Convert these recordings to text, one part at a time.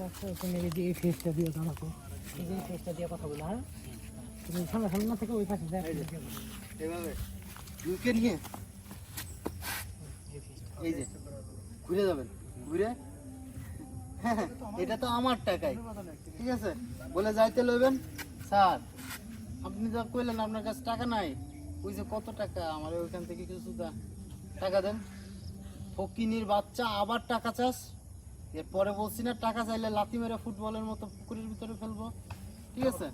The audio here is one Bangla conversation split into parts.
আচ্ছা আচ্ছা এই যে হ্যাঁ ঘুরে ঘুরে হ্যাঁ, এটা তো আমার টাকাই ঠিক আছে বলে যাইতে লইবেন স্যার আপনি যা কইলেন আপনার কাছে টাকা নাই ওই যে কত টাকা আমার ওইখান থেকে কিছু টাকা দেন ফকিনির বাচ্চা আবার টাকা চাস এরপরে বলছি না টাকা চাইলে লাথি মেরে ফুটবলের মতো পুকুরের ভিতরে ফেলব। ঠিক আছে?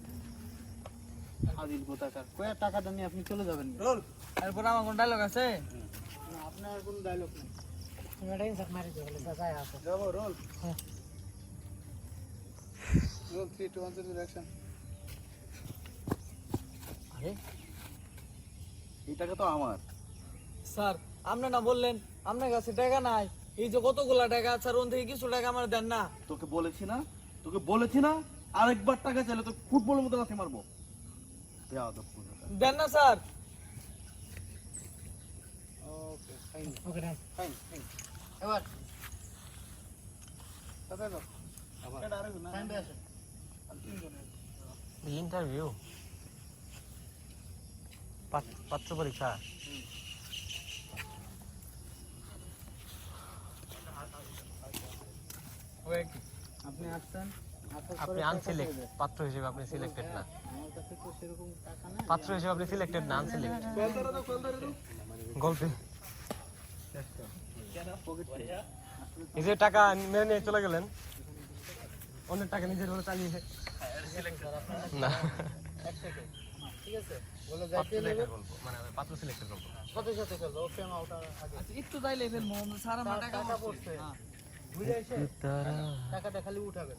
আদিল কোথাকার? কয়া টাকাটা নিয়ে আপনি চলে যাবেন রোল এরপর আমার কোন ডায়লগ আছে? না, আপনার কোনো ডায়লগ নেই। তুমি এটা ইনসার্ট মারি দিও বলে যা যায় আসো রোল। হ্যাঁ। Roll three two one zero action আরে। এই টাকা তো আমার। স্যার আপনি না বললেন আপনার কাছে টাকা নাই। এই যে কতগুলা টাকা স্যার ওন থেকে কিছু টাকা আমার দেন না। তোকে বলেছি না? তোকে বলেছি না? আরেকবার টাকা চাইলে তো ফুটবলের মতো লাথি মারবো। দেন না sir. Okay fine okay done fine fine এবার। কথা দাও এটা আরেক না। ফাইন আসে ইন্টারভিউ পাত্র পরীক্ষা? আপনি আসছেন আপনি আনসিলেক্ট পাত্র হিসেবে আপনি সিলেক্টেড না। আমার কাছে তো সেরকম টাকা নেই। পাত্র হিসেবে আপনি সিলেক্টেড না আনসিলেক্ট গল্পে এই যে টাকা মেরে নিয়ে চলে গেলেন। অনেক টাকা নিজের করে চালিয়ে না। ঠিক আছে। বলে যাইতে নেবে গল্প মানে পাত্র সিলেক্টেড সাথে ওকে ওটা আচ্ছা একটু ফেলব স্যার আমার টাকা টাকা পড়ছে। পড়ছে এসে টাকাটা খালি উঠাবেন।